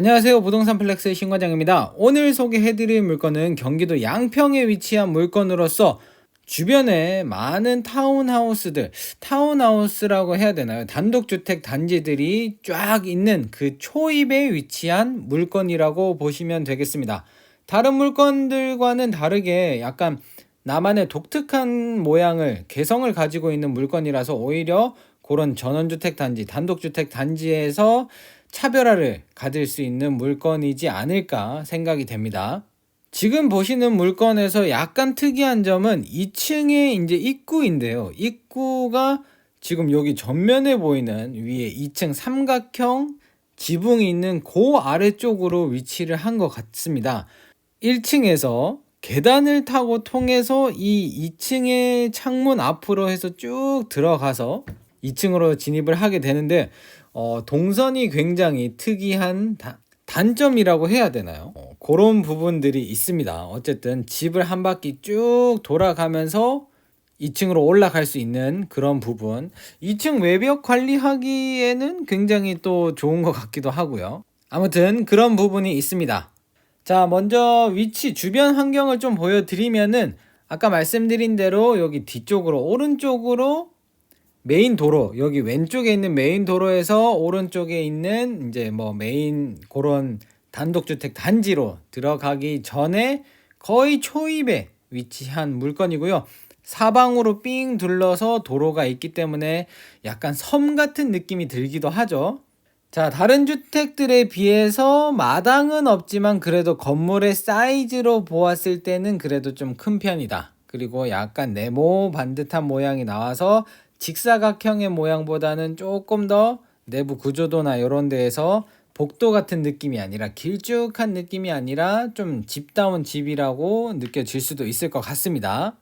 안녕하세요. 부동산 플렉스의 신과장입니다. 오늘 소개해드릴 물건은 경기도 양평에 위치한 물건으로서 주변에 많은 타운하우스들, 타운하우스라고 해야 되나요? 단독주택 단지들이 쫙 있는 그 초입에 위치한 물건이라고 보시면 되겠습니다. 다른 물건들과는 다르게 약간 나만의 독특한 모양을, 개성을 가지고 있는 물건이라서 오히려 그런 전원주택 단지, 단독주택 단지에서 차별화를 가질 수 있는 물건이지 않을까 생각이 됩니다. 지금 보시는 물건에서 약간 특이한 점은 2층에 이제 입구인데요. 입구가 지금 여기 전면에 보이는 위에 2층 삼각형 지붕이 있는 그 아래쪽으로 위치를 한 것 같습니다. 1층에서 계단을 타고 통해서 이 2층의 창문 앞으로 해서 쭉 들어가서 2층으로 진입을 하게 되는데 어, 동선이 굉장히 특이한 다, 단점이라고 해야 되나요? 어, 그런 부분들이 있습니다. 어쨌든 집을 한 바퀴 쭉 돌아가면서 2층으로 올라갈 수 있는 그런 부분. 2층 외벽 관리하기에는 굉장히 또 좋은 것 같기도 하고요. 아무튼 그런 부분이 있습니다. 자, 먼저 위치 주변 환경을 좀 보여드리면은 아까 말씀드린 대로 여기 뒤쪽으로 오른쪽으로 메인 도로 여기 왼쪽에 있는 메인 도로에서 오른쪽에 있는 이제 뭐 메인 그런 단독주택 단지로 들어가기 전에 거의 초입에 위치한 물건이고요. 사방으로 삥 둘러서 도로가 있기 때문에 약간 섬 같은 느낌이 들기도 하죠. 자, 다른 주택들에 비해서 마당은 없지만 그래도 건물의 사이즈로 보았을 때는 그래도 좀 큰 편이다. 그리고 약간 네모 반듯한 모양이 나와서 직사각형의 모양보다는 조금 더 내부 구조도나 이런 데에서 복도 같은 느낌이 아니라 길쭉한 느낌이 아니라 좀 집다운 집이라고 느껴질 수도 있을 것 같습니다.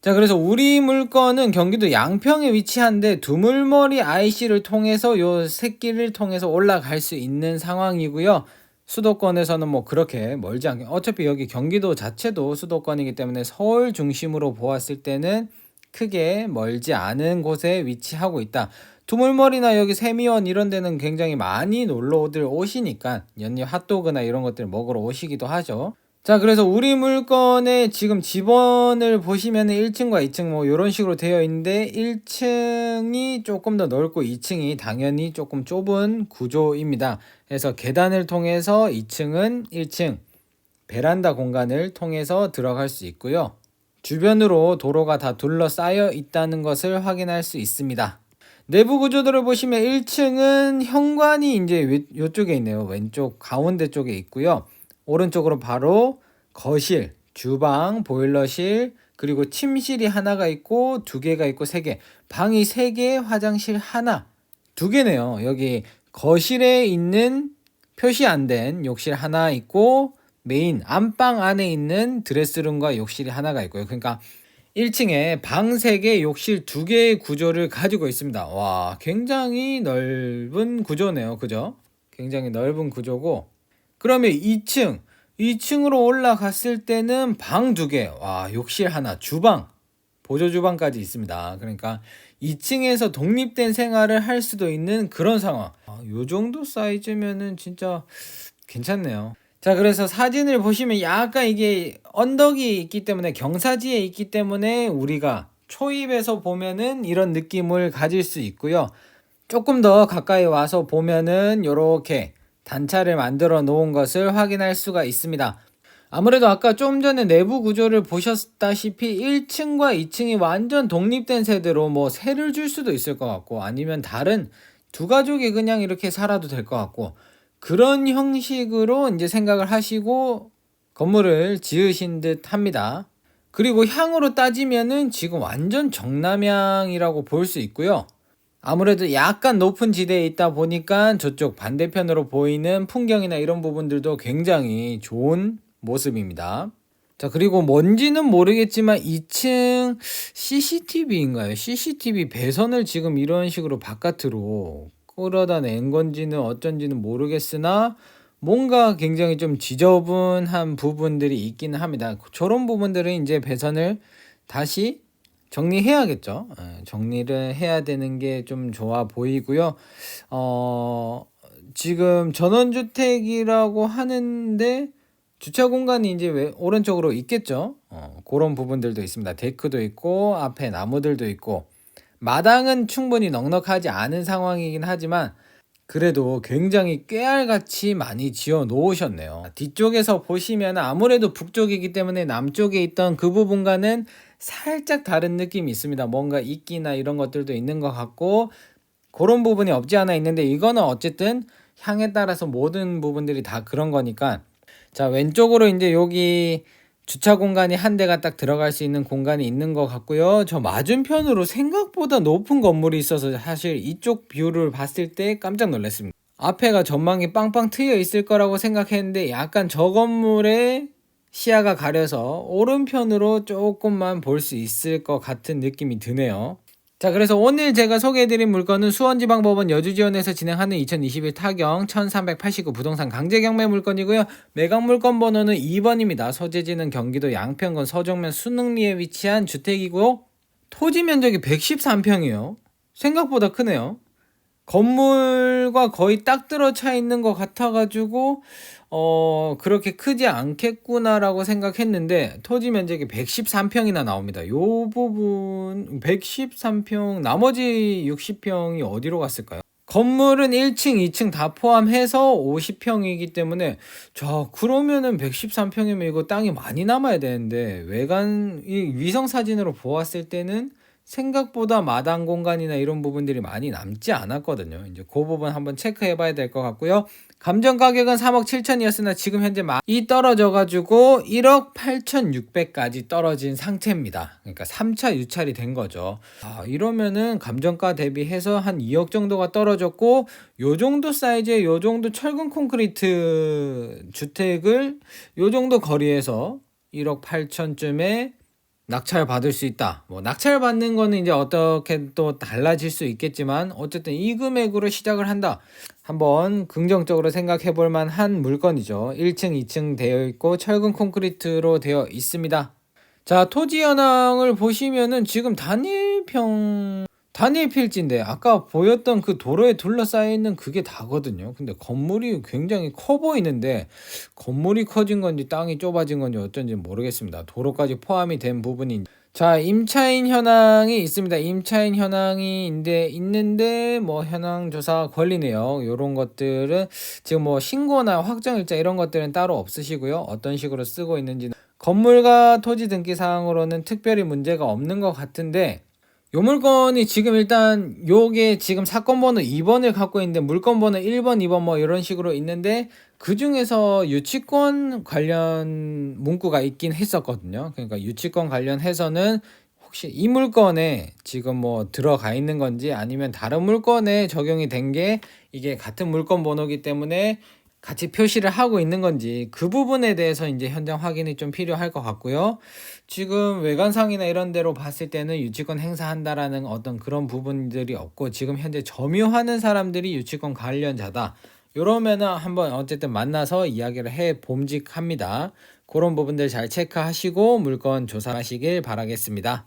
자, 그래서 우리 물건은 경기도 양평에 위치한데 두물머리 IC를 통해서 요 새끼를 통해서 올라갈 수 있는 상황이고요. 수도권에서는 뭐 그렇게 멀지 않게 어차피 여기 경기도 자체도 수도권이기 때문에 서울 중심으로 보았을 때는 크게 멀지 않은 곳에 위치하고 있다. 두물머리나 여기 세미원 이런 데는 굉장히 많이 놀러들 오시니까 연잎 핫도그나 이런 것들 먹으러 오시기도 하죠. 자, 그래서 우리 물건의 지금 집원을 보시면 1층과 2층 뭐 이런 식으로 되어 있는데 1층이 조금 더 넓고 2층이 당연히 조금 좁은 구조입니다. 그래서 계단을 통해서 2층은 1층 베란다 공간을 통해서 들어갈 수 있고요. 주변으로 도로가 다 둘러싸여 있다는 것을 확인할 수 있습니다. 내부 구조들을 보시면 1층은 현관이 이제 이쪽에 있네요. 왼쪽 가운데 쪽에 있고요. 오른쪽으로 바로 거실, 주방, 보일러실, 그리고 침실이 하나가 있고 두 개가 있고 세 개. 방이 세 개, 화장실 하나. 두 개네요. 여기 거실에 있는 표시 안 된 욕실 하나 있고 메인 안방 안에 있는 드레스룸과 욕실이 하나가 있고요. 그러니까 1층에 방 3개, 욕실 2개의 구조를 가지고 있습니다. 와, 굉장히 넓은 구조네요. 그죠? 굉장히 넓은 구조고. 그러면 2층, 2층으로 올라갔을 때는 방 2개, 와, 욕실 하나, 주방, 보조 주방까지 있습니다. 그러니까 2층에서 독립된 생활을 할 수도 있는 그런 상황. 아, 요 정도 사이즈면은 진짜 괜찮네요. 자, 그래서 사진을 보시면 약간 이게 언덕이 있기 때문에 경사지에 있기 때문에 우리가 초입에서 보면은 이런 느낌을 가질 수 있고요. 조금 더 가까이 와서 보면은 이렇게 단차를 만들어 놓은 것을 확인할 수가 있습니다. 아무래도 아까 좀 전에 내부 구조를 보셨다시피 1층과 2층이 완전 독립된 세대로 뭐 세를 줄 수도 있을 것 같고 아니면 다른 두 가족이 그냥 이렇게 살아도 될 것 같고 그런 형식으로 이제 생각을 하시고 건물을 지으신 듯 합니다. 그리고 향으로 따지면은 지금 완전 정남향이라고 볼 수 있고요. 아무래도 약간 높은 지대에 있다 보니까 저쪽 반대편으로 보이는 풍경이나 이런 부분들도 굉장히 좋은 모습입니다. 자, 그리고 뭔지는 모르겠지만 2층 CCTV인가요? CCTV 배선을 지금 이런 식으로 바깥으로 끌어다 낸 건지는 어쩐지는 모르겠으나 뭔가 굉장히 좀 지저분한 부분들이 있기는 합니다. 저런 부분들은 이제 배선을 다시 정리해야겠죠. 예, 정리를 해야 되는 게 좀 좋아 보이고요. 어, 지금 전원주택이라고 하는데 주차 공간이 이제 왜 오른쪽으로 있겠죠. 어, 그런 부분들도 있습니다. 데크도 있고 앞에 나무들도 있고 마당은 충분히 넉넉하지 않은 상황이긴 하지만 그래도 굉장히 꾀알같이 많이 지어 놓으셨네요. 뒤쪽에서 보시면 아무래도 북쪽이기 때문에 남쪽에 있던 그 부분과는 살짝 다른 느낌이 있습니다. 뭔가 이끼나 이런 것들도 있는 것 같고 그런 부분이 없지 않아 있는데 이거는 어쨌든 향에 따라서 모든 부분들이 다 그런 거니까 자 왼쪽으로 이제 여기 주차 공간이 한 대가 딱 들어갈 수 있는 공간이 있는 것 같고요. 저 맞은편으로 생각보다 높은 건물이 있어서 사실 이쪽 뷰를 봤을 때 깜짝 놀랐습니다. 앞에가 전망이 빵빵 트여 있을 거라고 생각했는데 약간 저 건물에 시야가 가려서 오른편으로 조금만 볼 수 있을 것 같은 느낌이 드네요. 자, 그래서 오늘 제가 소개해드린 물건은 수원지방법원 여주지원에서 진행하는 2021 타경 1389 부동산 강제경매 물건이고요. 매각 물건 번호는 2번입니다. 소재지는 경기도 양평군 서정면 수능리에 위치한 주택이고 토지 면적이 113평이에요. 생각보다 크네요. 건물과 거의 딱 들어차 있는 것 같아가지고 어 그렇게 크지 않겠구나라고 생각했는데 토지 면적이 113평이나 나옵니다. 요 부분 113평 나머지 60평이 어디로 갔을까요? 건물은 1층, 2층 다 포함해서 50평이기 때문에 자 그러면은 113평이면 이거 땅이 많이 남아야 되는데 외관 이 위성 사진으로 보았을 때는 생각보다 마당 공간이나 이런 부분들이 많이 남지 않았거든요. 이제 그 부분 한번 체크해 봐야 될 것 같고요. 감정 가격은 3억 7천이었으나 지금 현재 많이 떨어져 가지고 1억 8천6백까지 떨어진 상태입니다. 그러니까 3차 유찰이 된 거죠. 아, 이러면은 감정가 대비해서 한 2억 정도가 떨어졌고 요 정도 사이즈의 요 정도 철근 콘크리트 주택을 요 정도 거리에서 1억 8천쯤에 낙찰 받을 수 있다. 뭐 낙찰 받는 거는 이제 어떻게 또 달라질 수 있겠지만 어쨌든 이 금액으로 시작을 한다. 한번 긍정적으로 생각해 볼 만한 물건이죠. 1층, 2층 되어 있고 철근 콘크리트로 되어 있습니다. 자, 토지 현황을 보시면은 지금 단일평 단일 필지인데 아까 보였던 그 도로에 둘러싸여 있는 그게 다거든요. 근데 건물이 굉장히 커 보이는데 건물이 커진 건지 땅이 좁아진 건지 어쩐지 모르겠습니다. 도로까지 포함이 된 부분이 자 임차인 현황이 있습니다. 임차인 현황이 인데 있는데 뭐 현황 조사 권리네요. 요런 것들은 지금 뭐 신고나 확정 일자 이런 것들은 따로 없으시고요. 어떤 식으로 쓰고 있는지 건물과 토지 등기 사항으로는 특별히 문제가 없는 것 같은데 요 물건이 지금 일단 요게 지금 사건 번호 2번을 갖고 있는데 물건 번호 1번, 2번 뭐 이런 식으로 있는데 그 중에서 유치권 관련 문구가 있긴 했었거든요. 그러니까 유치권 관련해서는 혹시 이 물건에 지금 뭐 들어가 있는 건지 아니면 다른 물건에 적용이 된 게 이게 같은 물건 번호기 때문에 같이 표시를 하고 있는 건지 그 부분에 대해서 이제 현장 확인이 좀 필요할 것 같고요. 지금 외관상이나 이런 데로 봤을 때는 유치권 행사한다라는 어떤 그런 부분들이 없고 지금 현재 점유하는 사람들이 유치권 관련자다. 이러면은 한번 어쨌든 만나서 이야기를 해 봄직합니다. 그런 부분들 잘 체크하시고 물건 조사하시길 바라겠습니다.